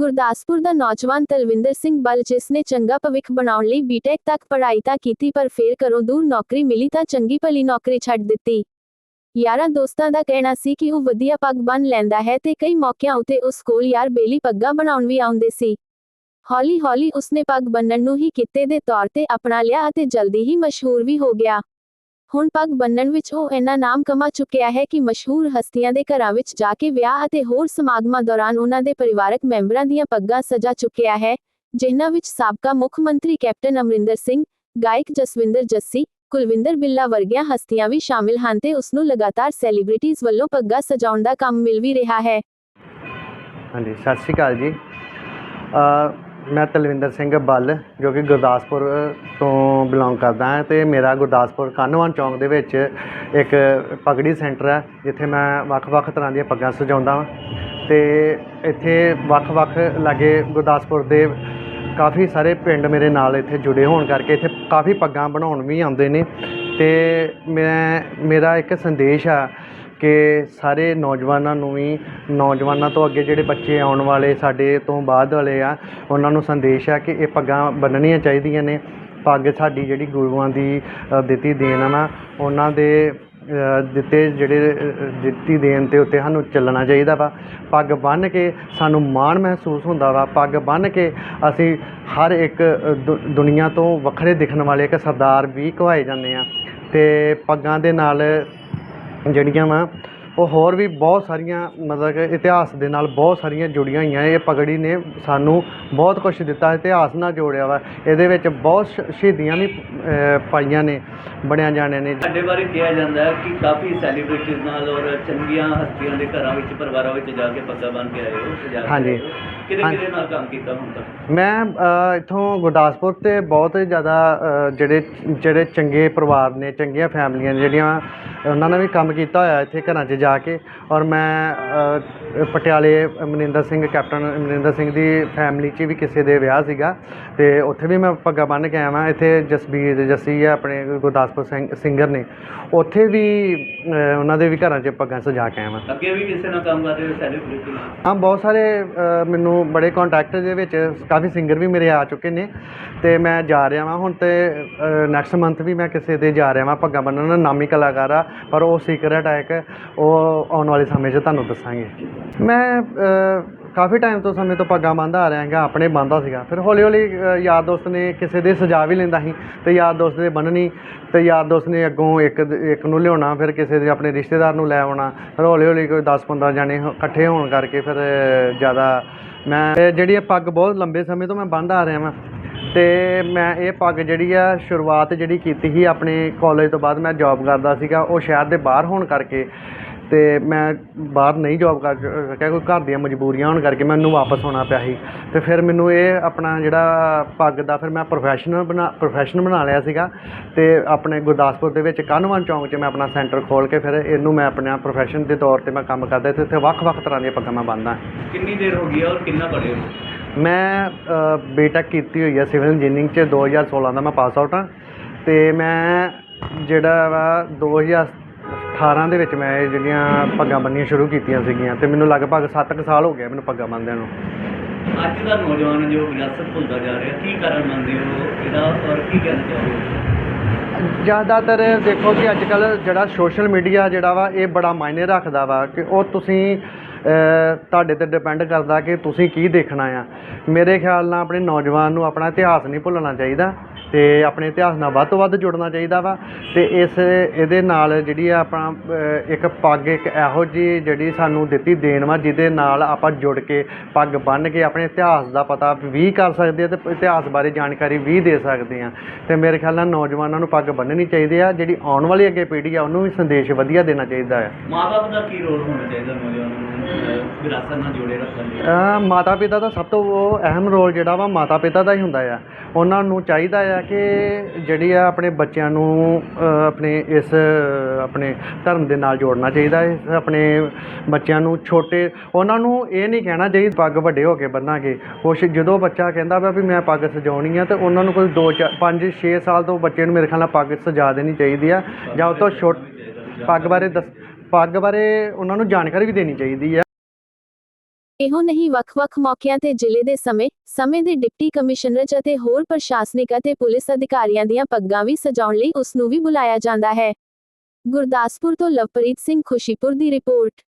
ਗੁਰਦਾਸਪੁਰ ਦਾ ਨੌਜਵਾਨ ਤਲਵਿੰਦਰ ਸਿੰਘ ਬਲ, ਜਿਸ ਨੇ ਚੰਗਾ ਭਵਿੱਖ ਬਣਾਉਣ ਲਈ ਬੀਟੈਕ ਤੱਕ ਪੜ੍ਹਾਈ ਤਾਂ ਕੀਤੀ, ਪਰ ਫੇਰ ਘਰੋਂ ਦੂਰ ਨੌਕਰੀ ਮਿਲੀ ਤਾਂ ਚੰਗੀ ਭਲੀ ਨੌਕਰੀ ਛੱਡ ਦਿੱਤੀ। ਯਾਰਾਂ ਦੋਸਤਾਂ ਦਾ ਕਹਿਣਾ ਸੀ ਕਿ ਉਹ ਵਧੀਆ ਪੱਗ ਬਣ ਲੈਂਦਾ ਹੈ ਤੇ ਕਈ ਮੌਕਿਆਂ ਉਤੇ ਉਸ ਕੋਲ ਯਾਰ ਬੇਲੀ ਪੱਗਾਂ ਬਣਾਉਣ ਵੀ ਆਉਂਦੇ ਸੀ। ਹੌਲੀ ਹੌਲੀ ਉਸਨੇ ਪੱਗ ਬੰਨਣ ਨੂੰ ਹੀ ਕਿੱਤੇ ਦੇ ਤੌਰ ਤੇ ਅਪਣਾ ਲਿਆ ਅਤੇ ਜਲਦੀ ਹੀ ਮਸ਼ਹੂਰ ਵੀ ਹੋ ਗਿਆ। ਹੁਣ ਪੱਗ ਬੰਨਣ ਵਿੱਚ ਉਹ ਇੰਨਾ ਨਾਮ ਕਮਾ ਚੁੱਕਿਆ ਹੈ ਕਿ ਮਸ਼ਹੂਰ ਹਸਤੀਆਂ ਦੇ ਘਰਾਂ ਵਿੱਚ ਜਾ ਕੇ ਵਿਆਹ ਅਤੇ ਹੋਰ ਸਮਾਗਮਾਂ ਦੌਰਾਨ ਉਹਨਾਂ ਦੇ ਪਰਿਵਾਰਕ ਮੈਂਬਰਾਂ ਦੀਆਂ ਪੱਗਾਂ ਸਜਾ ਚੁੱਕਿਆ ਹੈ, ਜਿਨ੍ਹਾਂ ਵਿੱਚ ਸਾਬਕਾ ਮੁੱਖ ਮੰਤਰੀ ਕੈਪਟਨ ਅਮਰਿੰਦਰ ਸਿੰਘ, ਗਾਇਕ ਜਸਵਿੰਦਰ ਜੱਸੀ, ਕੁਲਵਿੰਦਰ ਬਿੱਲਾ ਵਰਗੀਆਂ ਹਸਤੀਆਂ ਵੀ ਸ਼ਾਮਿਲ ਹਨ ਤੇ ਉਸ ਨੂੰ ਲਗਾਤਾਰ ਸੈਲੀਬ੍ਰਿਟੀਜ਼ ਵੱਲੋਂ ਪੱਗਾਂ ਸਜਾਉਣ ਦਾ ਕੰਮ ਮਿਲ ਵੀ ਰਿਹਾ ਹੈ। ਹਾਂਜੀ, ਸਤਿ ਸ਼੍ਰੀ ਅਕਾਲ ਜੀ। ਮੈਂ ਤਲਵਿੰਦਰ ਸਿੰਘ ਬੱਲ, ਜੋ ਕਿ ਗੁਰਦਾਸਪੁਰ ਤੋਂ ਬਿਲੋਂਗ ਕਰਦਾ ਹਾਂ ਅਤੇ ਮੇਰਾ ਗੁਰਦਾਸਪੁਰ ਕਾਨੋਵਾਨ ਚੌਂਕ ਦੇ ਵਿੱਚ ਇੱਕ ਪਗੜੀ ਸੈਂਟਰ ਹੈ, ਜਿੱਥੇ ਮੈਂ ਵੱਖ-ਵੱਖ ਤਰ੍ਹਾਂ ਦੀਆਂ ਪੱਗਾਂ ਸਜਾਉਂਦਾ ਹਾਂ ਅਤੇ ਇੱਥੇ ਵੱਖ-ਵੱਖ ਲਾਗੇ ਗੁਰਦਾਸਪੁਰ ਦੇ ਕਾਫੀ ਸਾਰੇ ਪਿੰਡ ਮੇਰੇ ਨਾਲ ਇੱਥੇ ਜੁੜੇ ਹੋਣ ਕਰਕੇ ਇੱਥੇ ਕਾਫੀ ਪੱਗਾਂ ਬਣਾਉਣ ਵੀ ਆਉਂਦੇ ਨੇ। ਅਤੇ ਮੈਂ, ਮੇਰਾ ਇੱਕ ਸੰਦੇਸ਼ ਆ ਕਿ ਸਾਰੇ ਨੌਜਵਾਨਾਂ ਨੂੰ ਵੀ, ਨੌਜਵਾਨਾਂ ਤੋਂ ਅੱਗੇ ਜਿਹੜੇ ਬੱਚੇ ਆਉਣ ਵਾਲੇ ਸਾਡੇ ਤੋਂ ਬਾਅਦ ਵਾਲੇ ਆ, ਉਹਨਾਂ ਨੂੰ ਸੰਦੇਸ਼ ਆ ਕਿ ਇਹ ਪੱਗਾਂ ਬੰਨਣੀਆਂ ਚਾਹੀਦੀਆਂ ਨੇ। ਪੱਗ ਸਾਡੀ ਜਿਹੜੀ ਗੁਰੂਆਂ ਦੀ ਦਿੱਤੀ ਦੇਣ ਆ ਨਾ, ਉਹਨਾਂ ਦੇ ਦਿੱਤੇ ਜਿਹੜੇ ਦਿੱਤੀ ਦੇਣ ਤੇ ਉੱਤੇ ਸਾਨੂੰ ਚੱਲਣਾ ਚਾਹੀਦਾ ਵਾ। ਪੱਗ ਬੰਨ੍ਹ ਕੇ ਸਾਨੂੰ ਮਾਣ ਮਹਿਸੂਸ ਹੁੰਦਾ ਵਾ। ਪੱਗ ਬੰਨ੍ਹ ਕੇ ਅਸੀਂ ਹਰ ਇੱਕ ਦੁ- ਦੁਨੀਆ ਤੋਂ ਵੱਖਰੇ ਦਿਖਣ ਵਾਲੇ ਇੱਕ ਸਰਦਾਰ ਵੀ ਕਹਾਏ ਜਾਂਦੇ ਆ। ਅਤੇ ਪੱਗਾਂ ਦੇ ਨਾਲ ਜਿਹੜੀਆਂ ਵਾ ਉਹ ਹੋਰ ਵੀ ਬਹੁਤ ਸਾਰੀਆਂ ਮਤਲਬ ਕਿ ਇਤਿਹਾਸ ਦੇ ਨਾਲ ਬਹੁਤ ਸਾਰੀਆਂ ਜੁੜੀਆਂ ਹੋਈਆਂ ਇਹ ਪਗੜੀ ਨੇ ਸਾਨੂੰ ਬਹੁਤ ਕੁਝ ਦਿੱਤਾ ਇਤਿਹਾਸ ਨਾਲ ਜੋੜਿਆ ਵਾ ਇਹਦੇ ਵਿੱਚ ਬਹੁਤ ਸ਼- ਸ਼ਹੀਦੀਆਂ ਵੀ ਪਾਈਆਂ ਨੇ ਬਣਿਆ ਜਾਣੇ ਨੇ ਸਾਡੇ ਬਾਰੇ ਕਿਹਾ ਜਾਂਦਾ ਹੈ ਕਿ ਕਾਫੀ ਸੈਲੀਬ੍ਰਿਟੀਜ਼ ਨਾਲ ਔਰ ਚੰਗੀਆਂ ਹਸਤੀਆਂ ਦੇ ਘਰਾਂ ਵਿੱਚ ਪਰਿਵਾਰਾਂ ਵਿੱਚ ਜਾ ਕੇ ਪੱਗਾਂ ਬੰਨ੍ਹ ਕੇ ਆਏ ਹੋ ਸਜਾ ਕੇ ਹਾਂਜੀ। ਹੋ। ਕਿਹਦੇ। ਕਿਹਦੇ ਨਾਲ ਕੰਮ ਕੀਤਾ ਹੁਣ ਤੱਕ ਮੈਂ ਅ, ਇੱਥੋਂ ਗੁਰਦਾਸਪੁਰ ਤੇ ਬਹੁਤ ਜ਼ਿਆਦਾ ਅ, ਜਿਹੜੇ ਜਿਹੜੇ ਚੰਗੇ ਪਰਿਵਾਰ ਨੇ ਚੰਗੀਆਂ ਫੈਮਲੀਆਂ ਨੇ ਜਿਹੜੀਆਂ ਉਹਨਾਂ ਨੇ ਵੀ ਕੰਮ ਕੀਤਾ ਹੋਇਆ ਇੱਥੇ ਘਰਾਂ 'ਚ ਜਾ ਕੇ ਔਰ ਮੈਂ ਪਟਿਆਲੇ ਮਨਿੰਦਰ ਸਿੰਘ ਕੈਪਟਨ ਮਨਿੰਦਰ ਸਿੰਘ ਦੀ ਫੈਮਲੀ 'ਚ ਵੀ ਕਿਸੇ ਦੇ ਵਿਆਹ ਸੀਗਾ ਤੇ ਉੱਥੇ ਵੀ ਮੈਂ ਪੱਗਾਂ ਬੰਨ੍ਹ ਕੇ ਆਇਆ ਵਾਂ। ਇੱਥੇ ਜਸਬੀਰ ਜੱਸੀ ਆ ਆਪਣੇ ਗੁਰਦਾਸਪੁਰ ਸਿੰਘ ਸਿੰਗਰ ਨੇ। ਉੱਥੇ ਵੀ ਉਹਨਾਂ ਦੇ ਵੀ ਘਰਾਂ 'ਚ ਪੱਗਾਂ ਸਜਾ ਕੇ ਆਇਆ ਵਾਂ। ਅੱਗੇ ਵੀ ਕਿਸੇ ਨਾਲ ਕੰਮ ਕਰਦੇ ਹੋ ਸੈਲੀਬ੍ਰਿਟੀ ਹਾਂ ਬਹੁਤ ਸਾਰੇ ਮੈਨੂੰ ਬੜੇ ਕੰਟੈਕਟ ਦੇ ਵਿੱਚ ਕਾਫੀ ਸਿੰਗਰ ਵੀ ਮੇਰੇ ਆ ਚੁੱਕੇ ਨੇ ਤੇ ਮੈਂ ਜਾ ਰਿਹਾ ਵਾਂ। ਹੁਣ ਤੇ ਨੈਕਸਟ ਮੰਥ ਵੀ ਮੈਂ ਕਿਸੇ ਦੇ ਜਾ ਰਿਹਾ ਵਾਂ ਪੱਗਾਂ ਬੰਨ੍ਹਣ। ਨਾਮੀ ਕਲਾਕਾਰ ਆ ਪਰ ਉਹ ਸੀਕਰਟ ਹੈ ਇੱਕ। ਉਹ ਉਹ ਆਉਣ ਵਾਲੇ ਸਮੇਂ 'ਚ ਤੁਹਾਨੂੰ ਦੱਸਾਂਗੇ। ਮੈਂ ਕਾਫੀ ਟਾਈਮ ਤੋਂ ਸਮੇਂ ਤੋਂ ਪੱਗਾਂ ਬੰਨ੍ਹਦਾ ਆ ਰਿਹਾ ਹੈਗਾ, ਆਪਣੇ ਬੰਨ੍ਹਦਾ ਸੀਗਾ। ਫਿਰ ਹੌਲੀ ਹੌਲੀ ਯਾਰ ਦੋਸਤ ਨੇ ਕਿਸੇ ਦੇ ਸਜਾ ਵੀ ਲੈਂਦਾ ਸੀ, ਤੇ ਯਾਰ ਦੋਸਤ ਦੇ ਬੰਨ੍ਹਣੀ, ਤੇ ਯਾਰ ਦੋਸਤ ਨੇ ਅੱਗੋਂ ਇੱਕ ਇੱਕ ਨੂੰ ਲਿਆਉਣਾ, ਫਿਰ ਕਿਸੇ ਦੇ ਆਪਣੇ ਰਿਸ਼ਤੇਦਾਰ ਨੂੰ ਲੈ ਆਉਣਾ, ਫਿਰ ਹੌਲੀ ਹੌਲੀ ਕੋਈ 10 15 ਜਾਣੇ ਇਕੱਠੇ ਹੋਣ ਕਰਕੇ ਫਿਰ ਜ਼ਿਆਦਾ ਮੈਂ ਜਿਹੜੀ ਇਹ ਪੱਗ ਬਹੁਤ ਲੰਬੇ ਸਮੇਂ ਤੋਂ ਮੈਂ ਬੰਨ੍ਹਦਾ ਆ ਰਿਹਾ ਵਾਂ, ਤੇ ਮੈਂ ਇਹ ਪੱਗ ਜਿਹੜੀ ਆ, ਸ਼ੁਰੂਆਤ ਜਿਹੜੀ ਕੀਤੀ ਸੀ ਆਪਣੇ ਕਾਲਜ ਤੋਂ ਬਾਅਦ ਮੈਂ ਜੌਬ ਕਰਦਾ ਸੀਗਾ, ਉਹ ਸ਼ਹਿਰ ਦੇ ਬਾਹਰ ਹੋਣ ਕਰਕੇ ਤੇ ਮੈਂ ਬਾਹਰ ਨਹੀਂ ਜੌਬ ਕਰ ਸਕਿਆ ਕੋਈ ਘਰ ਦੀਆਂ ਮਜਬੂਰੀਆਂ ਹੋਣ ਕਰਕੇ ਮੈਨੂੰ ਵਾਪਸ ਆਉਣਾ ਪਿਆ ਸੀ। ਤੇ ਫਿਰ ਮੈਨੂੰ ਇਹ ਆਪਣਾ ਜਿਹੜਾ ਪੱਗ ਦਾ ਫਿਰ ਮੈਂ ਪ੍ਰੋਫੈਸ਼ਨਲ ਬਣਾ ਪ੍ਰੋਫੈਸ਼ਨ ਬਣਾ ਲਿਆ ਸੀਗਾ ਤੇ ਆਪਣੇ ਗੁਰਦਾਸਪੁਰ ਦੇ ਵਿੱਚ ਕਾਨਵਾਨ ਚੌਂਕ 'ਚ ਮੈਂ ਆਪਣਾ ਸੈਂਟਰ ਖੋਲ ਕੇ ਫਿਰ ਇਹਨੂੰ ਮੈਂ ਆਪਣਾ ਪ੍ਰੋਫੈਸ਼ਨ ਦੇ ਤੌਰ ਤੇ ਮੈਂ ਕੰਮ ਕਰਦਾ ਤੇ ਇੱਥੇ ਵੱਖ-ਵੱਖ ਤਰ੍ਹਾਂ ਦੀਆਂ ਪੱਗਾਂ ਮੈਂ ਬੰਨ੍ਹਦਾ ਕਿੰਨੀ ਦੇਰ ਹੋ ਗਈ ਹੈ ਔਰ ਕਿੰਨਾ ਪੜ੍ਹੇ ਹੋ? ਮੈਂ ਬੀਟੈਕ ਕੀਤੀ ਹੋਈ ਹੈ ਸਿਵਲ ਇੰਜੀਨੀਅਰਿੰਗ ਚ 2016 ਦਾ ਮੈਂ ਪਾਸ ਆਊਟ ਹਾਂ ਤੇ ਮੈਂ ਜਿਹੜਾ ਵਾ 2018 ਦੇ ਵਿੱਚ ਮੈਂ ਇਹ ਜਿਹੜੀਆਂ ਪੱਗਾਂ ਬੰਨੀਆਂ ਸ਼ੁਰੂ ਕੀਤੀਆਂ ਸੀਗੀਆਂ ਤੇ ਮੈਨੂੰ ਲਗਭਗ 7 ਕੁ ਸਾਲ ਹੋ ਗਏ ਮੈਨੂੰ ਪੱਗਾਂ ਬੰਨ੍ਹਦਿਆਂ ਨੂੰ। ਅੱਜ ਦਾ ਨੌਜਵਾਨ ਜੋ ਵਿਰਾਸਤ ਭੁੱਲਦਾ ਜਾ ਰਿਹਾ ਕੀ ਕਾਰਨ ਮੰਨਦੇ ਹੋ? ਇਹਦਾ ਔਰ ਕੀ ਕਹਿਣਾ ਚਾਹੋਗੇ? ਜ਼ਿਆਦਾਤਰ ਦੇਖੋ ਕਿ ਅੱਜ ਕੱਲ ਜਿਹੜਾ ਸੋਸ਼ਲ ਮੀਡੀਆ ਜਿਹੜਾ ਵਾ ਇਹ ਬੜਾ ਮਾਇਨੇ ਰੱਖਦਾ ਵਾ ਕਿ ਉਹ ਤੁਸੀਂ ਤੁਹਾਡੇ ਤੇ ਡਿਪੈਂਡ ਕਰਦਾ ਕਿ ਤੁਸੀਂ ਕੀ ਦੇਖਣਾ ਆ। ਮੇਰੇ ਖਿਆਲ ਨਾਲ ਆਪਣੇ ਨੌਜਵਾਨ ਨੂੰ ਆਪਣਾ ਇਤਿਹਾਸ ਨਹੀਂ ਭੁੱਲਣਾ ਚਾਹੀਦਾ। ਤੇ ਆਪਣੇ ਇਤਿਹਾਸ ਨਾਲ ਵੱਧ ਤੋਂ ਵੱਧ ਜੁੜਨਾ ਚਾਹੀਦਾ ਵਾ ਤੇ ਇਸ ਇਹਦੇ ਨਾਲ ਜਿਹੜੀ ਆ ਆਪਣਾ ਅ, ਇੱਕ ਪੱਗ ਇੱਕ ਇਹੋ ਜੀ ਜਿਹੜੀ ਸਾਨੂੰ ਦਿੱਤੀ ਦੇਣ ਵਾ ਜਿਹਦੇ ਨਾਲ ਆਪਾਂ ਜੁੜ ਕੇ ਪੱਗ ਬੰਨ੍ਹ ਕੇ ਆਪਣੇ ਇਤਿਹਾਸ ਦਾ ਪਤਾ ਵੀ ਕਰ ਸਕਦੇ ਆ ਤੇ ਇਤਿਹਾਸ ਬਾਰੇ ਜਾਣਕਾਰੀ ਵੀ ਦੇ ਸਕਦੇ ਆ। ਤੇ ਮੇਰੇ ਖਿਆਲ ਨਾਲ ਨੌਜਵਾਨਾਂ ਨੂੰ ਪੱਗ ਬੰਨ੍ਹਣੀ ਚਾਹੀਦੀ ਆ ਜਿਹੜੀ ਆਉਣ ਵਾਲੀ ਅੱਗੇ ਪੀੜ੍ਹੀ ਆ ਉਹਨੂੰ ਵੀ ਸੰਦੇਸ਼ ਵਧੀਆ ਦੇਣਾ ਚਾਹੀਦਾ ਆ। ਮਾਪੇ ਦਾ ਕੀ ਰੋਲ ਹੋਣਾ ਚਾਹੀਦਾ ਨੌਜਵਾਨਾਂ ਨੂੰ? ਅਹ, ਵਿਰਾਸਤ ਨਾਲ ਜੋੜੇ ਰੱਖਣ ਲਈ। ਅ, ਮਾਤਾ ਪਿਤਾ ਦਾ ਸਭ ਤੋਂ ਅਹਿਮ ਰੋਲ ਜਿਹੜਾ ਵਾ ਮਾਤਾ ਪਿਤਾ ਦਾ ਹੀ ਹੁੰਦਾ ਆ। ਉਹਨਾਂ ਨੂੰ ਚਾਹੀਦਾ ਆ ਕਿ ਜਿਹੜੀ ਆ ਆਪਣੇ ਬੱਚਿਆਂ ਨੂੰ ਆਪਣੇ ਇਸ ਆਪਣੇ ਧਰਮ ਦੇ ਨਾਲ ਜੋੜਨਾ ਚਾਹੀਦਾ ਹੈ ਆਪਣੇ ਬੱਚਿਆਂ ਨੂੰ ਛੋਟੇ, ਉਹਨਾਂ ਨੂੰ ਇਹ ਨਹੀਂ ਕਹਿਣਾ ਚਾਹੀਦਾ ਪੱਗ ਵੱਡੇ ਹੋ ਕੇ ਬੰਨਾਂਗੇ। ਕੁਛ ਜਦੋਂ ਬੱਚਾ ਕਹਿੰਦਾ ਵਾ ਵੀ ਮੈਂ ਪੱਗ ਸਜਾਉਣੀ ਆ, ਤਾਂ ਉਹਨਾਂ ਨੂੰ ਕੋਈ 2 5 6 ਸਾਲ ਤੋਂ ਬੱਚੇ ਨੂੰ ਮੇਰੇ ਖਿਆਲ ਨਾਲ ਪੱਗ ਸਜਾ ਦੇਣੀ ਚਾਹੀਦੀ ਆ, ਜਾਂ ਉਹ ਤੋਂ ਛੋ ਪੱਗ ਬਾਰੇ ਦੱਸ, ਪੱਗ ਬਾਰੇ ਉਹਨਾਂ ਨੂੰ ਜਾਣਕਾਰੀ ਵੀ ਦੇਣੀ ਚਾਹੀਦੀ ਆ। ਇਹੋ ਨਹੀਂ, ਵੱਖ-ਵੱਖ ਮੌਕਿਆਂ ਤੇ ਜ਼ਿਲ੍ਹੇ ਦੇ ਸਮੇਂ ਸਮੇਂ ਦੇ ਡਿਪਟੀ ਕਮਿਸ਼ਨਰ ਅਤੇ ਹੋਰ ਪ੍ਰਸ਼ਾਸਨਿਕ ਅਤੇ ਪੁਲਿਸ ਅਧਿਕਾਰੀਆਂ ਦੀਆਂ ਪੱਗਾਂ ਵੀ ਸਜਾਉਣ ਲਈ ਉਸ ਨੂੰ ਵੀ ਬੁਲਾਇਆ ਜਾਂਦਾ ਹੈ। ਗੁਰਦਾਸਪੁਰ ਤੋਂ ਲਵਪ੍ਰੀਤ ਸਿੰਘ ਖੁਸ਼ੀਪੁਰ ਦੀ ਰਿਪੋਰਟ।